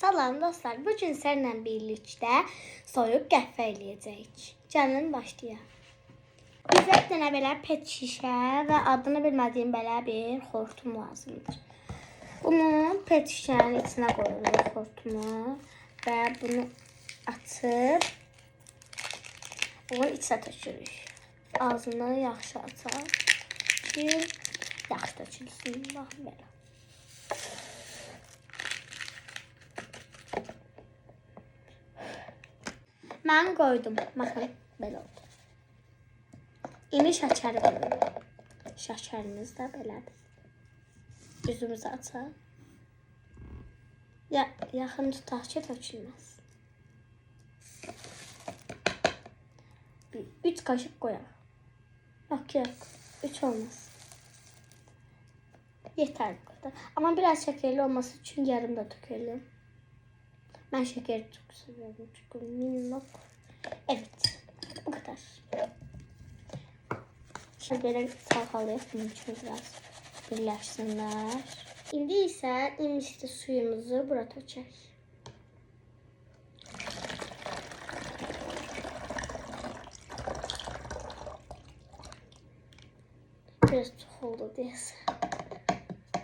Salam dostlar, bu gün səninlə birlikdə soyuq qəhvə eləyəcəyik. Gəlin başlayaq. Bizə dənə belə pet şişə və adını bilmədiyim belə bir xortum lazımdır. Bunu pet şişənin içinə qoyuruq xortumu və bunu açıb bunun içinə tökürük. Ağzını yaxşı açaq ki, yaxşı tökülsün. Bax belə. Mən qoydum. Baxın, belə oldu. İndi şəkəri qoyuyorum. Şəkərimiz də belədir. Üzümüzü açaq. Ya, yaxın tutaq ki, tökülməz. Bir, üç kaşık qoyaq. Yox, yox. Üç olmaz. Yeter bu kadar. Ama biraz şekerli olması için yarım da dökelim. Ben şekeri çok seviyorum çünkü minnok. Evet. Bu kadar. Şimdi böyle salkalayıp bunun için biraz birleşsinler. Şimdi ise imişli suyumuzu burada tökək. Biraz çok oldu diyesin.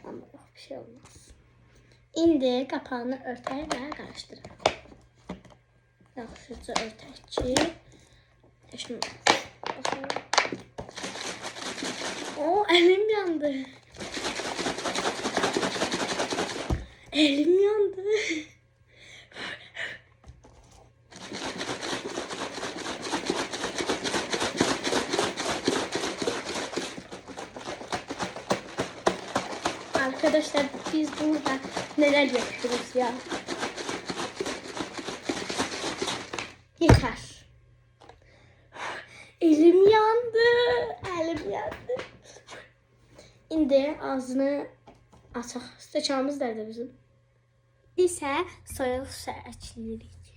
Ama bir şey olmaz. İndi kapağını örter ve karıştırır. Yaxşıca örtək ki. O, elim yandı. Elim yandı. Arkadaşlar biz burada neler yapıyoruz ya. Yeter. Elim yandı. Elim yandı. İndi ağzını açaq. Stəkanımız nerede bizim? İsə soyuq su əkləyirik.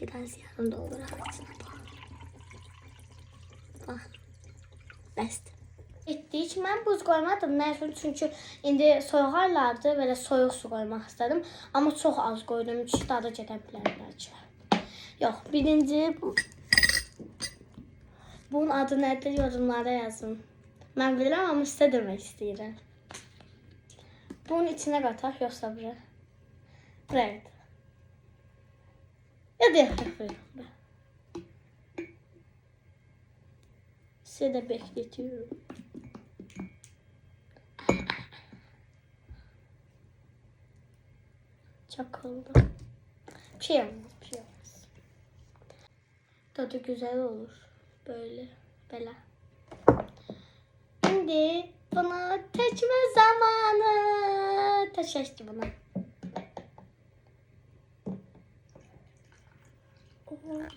Biraz yarım doldur ağzına. Bax. Bəsdir. Etdik. Mən buz qoymadım. Nə üçün? Çünki indi soyuq aylardı, belə soyuq su qoymaq istədim. Amma çox az qoydum ki, dadı gedə bilər bəlkə. Yox, birinci bu. Bunun adı nədir? Yorumlara yazın. Mən bilirəm, amma sizə demək istəyirəm. Bunun içinə qataq, yoxsa bura? Buraya. Ya da yaxşı buyurun. Size de bekletiyorum. Çok oldu. Bir şey olmaz, bir şey olmaz. Tadı güzel olur. Böyle, böyle. Şimdi bunu seçme zamanı. Taşıştı buna. Oh my gosh.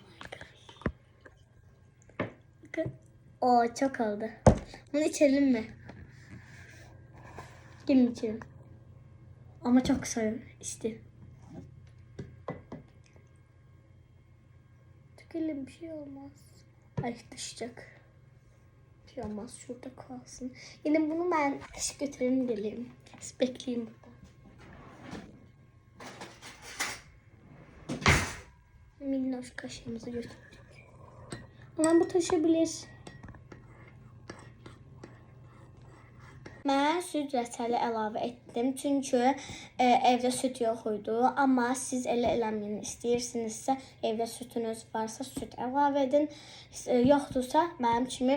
Bakın. Oo çok oldu. Bunu içelim mi? Gelin içelim. Ama çok soğuk işte. Tükelim bir şey olmaz. Ay düşecek. Bir şey olmaz şurada kalsın. Yine bunu ben kaşık götürelim geleyim. Siz bekleyin burada. Minnoş kaşığımızı götürdük. Ama bu taşabilir. Mən süd rəçəli əlavə etdim, çünki e, evdə süd yox idi. Amma siz elə eləməyin istəyirsinizsə, evdə südünüz varsa süd əlavə edin. E, yoxdursa mənim kimi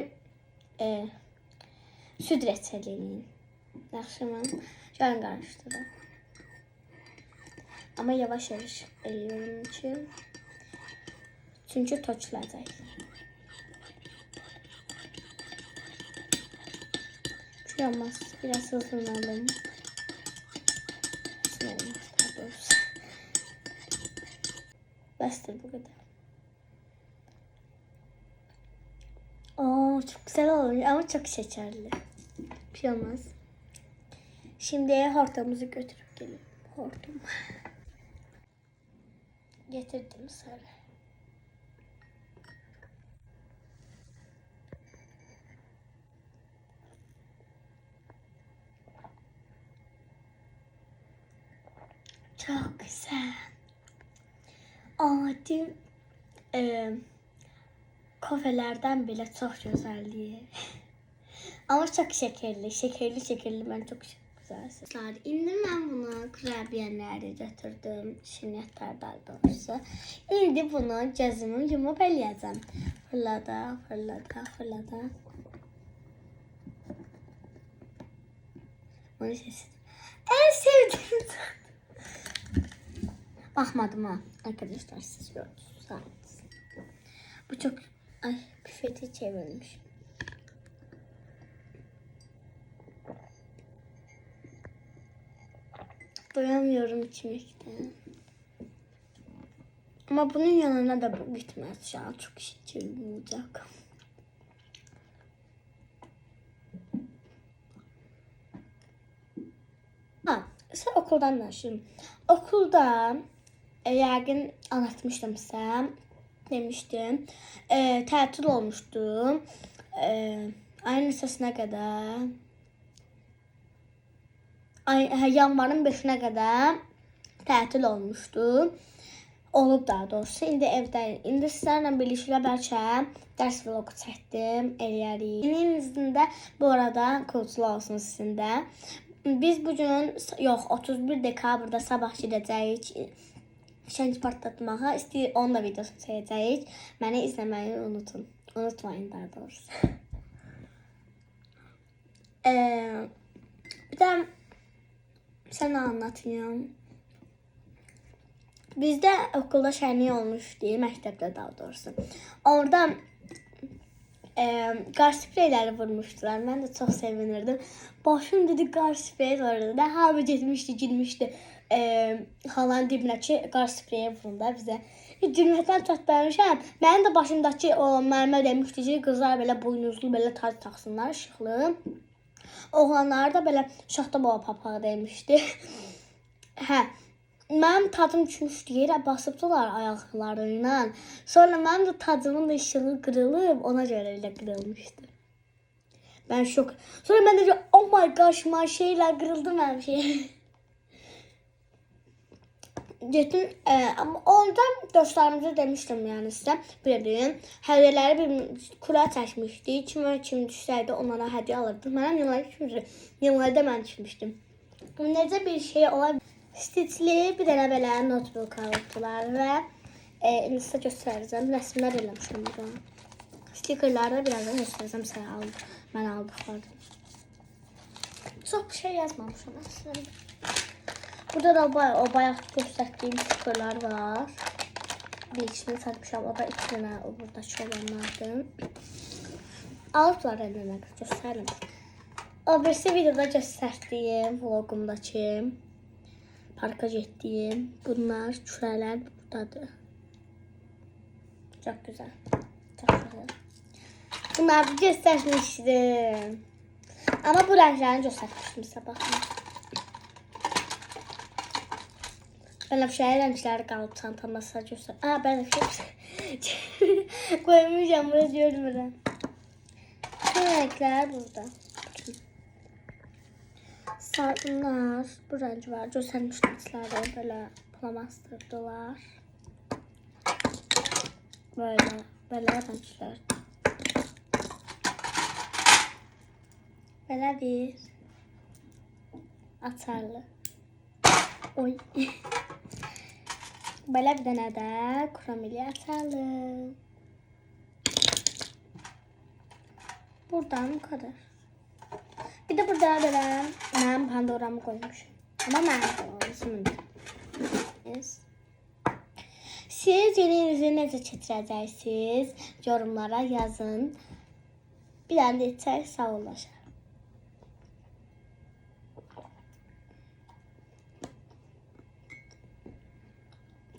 e, süd rəçəli eləyin. Yaxşımı? Gəlin qarışdırın. Amma yavaş-yavaş eləyorum ki, çünki töküləcək. Şey olmaz. Biraz hızlanalım. Doğrusu. Bastır bu kadar. Oo, çok güzel olmuş ama çok şekerli. Bir şey olmaz. Şimdi hortumumuzu götürüp gelelim. Hortum. Getirdim sarı. Çok güzel. Adi e, kafelerden bile çok güzelliği. Ama çok şekerli. Şekerli şekerli ben çok güzel. Şimdi ben bunu kurabiyeleri götürdüm. Şinyetler daha doğrusu. Şimdi bunu gözümü yumup eləyəcəm. Fırlada, fırlada, fırlada. Onu sesi. En sevdiğim. Bakmadım ha. Arkadaşlar siz gördünüz. Olun. Bu çok... Ay püfeti çevirmiş. Doyamıyorum içmekten. Ama bunun yanına da bu gitmez an. Çok şekerim olacak. Ha, sen okuldan danışayım. Okulda e, yəqin anlatmışdım sizə. Demişdim. E, tətil olmuşdu. E, ayın əsasına qədər ay, yanvarın 5-nə qədər tətil olmuşdu. Olub daha doğrusu. İndi evdəyim. İndi sizlərlə birlikdə bəlkə dərs vlogu çəkdim, eləyərik. Evinizdə bu arada kutlu olsun sizin də. Biz bu gün yox 31 dekabrda sabah gedəcəyik şənc partlatmağa. İstəyir onun da videosunu çəkəcəyik. Məni izləməyi unutun. Unutmayın daha doğrusu. Eee bir de sana anlatayım. Bizde okulda şenlik olmuş diye məktəbdə daha doğrusu. Orada e, qar spreyləri vurmuşdular. Mən də çox sevinirdim. Başım dedi qar sprey var dedi. Hamı getmişdi, girmişdi. E, halanın dibinə ki, qar spreyi vurun da bizə. Gülməkdən çatlamışam. Mənim də başımdakı o müəllimə demişdi ki, qızlar belə buynuzlu belə tac taxsınlar, işıqlı. Oğlanlar da belə şaxta baba papağı demişdi. hə. Mənim tadım düşmüşdü yerə basıbdılar ayaqlarından. Sonra mənim də tacımın da işığı qırılıb, ona görə elə qırılmışdı. Ben şok. Sonra ben de oh my gosh my şeyler kırıldı mənim şey. Getdim e, ama orada dostlarımıza demiştim yani size bilin. Hədiyələri bir kura çəkmişdi. Kim kim düşsəydi onlara hədiyyə alırdı. Mənə yıllar düşmüşdü. Yıllarda mən düşmüşdüm. Bu bir şey ola Stitchli bir dənə belə notebook aldılar və e, sizə göstərəcəm. Rəsmlər eləmişəm burada. Stikerləri də birazdan göstərəcəm sizə aldım. Mən aldıqlarım. Çox bir şey yazmamışam aslında. Burada da bay o bayaq göstərdiyim stikerlər var. Bir ikisini satmışam. O da dənə o buradakı olanlardır. Alıblar əlinə göstərim. O birisi videoda göstərdiyim vlogumdakı parka getdiyim bunlar kürələr buradadır. Çok güzel. Çok güzel. Bunları göstermiştim. Ama bu renklerini göstermiştim size Ben hep şey renkler kaldı çantama göster. Aa ben hep şey koymuşum buraya diyorum ben. Bu renkler burada. Sarılar, bu renk var. Göstermiştim sizlere böyle plamastırdılar. Böyle, böyle renkler. Böyle bir atarlı. Oy. böyle bir tane de kromili atarlı. Buradan bu kadar. Bir de burada böyle ben Pandora'mı koymuşum. Ama ben. Yes. Siz yerinizi necə keçirəcəksiniz? Yorumlara yazın. Bir dənə də içək sağollaşar.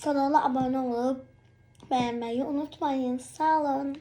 Kanala abone olup beğenmeyi unutmayın. Sağ olun.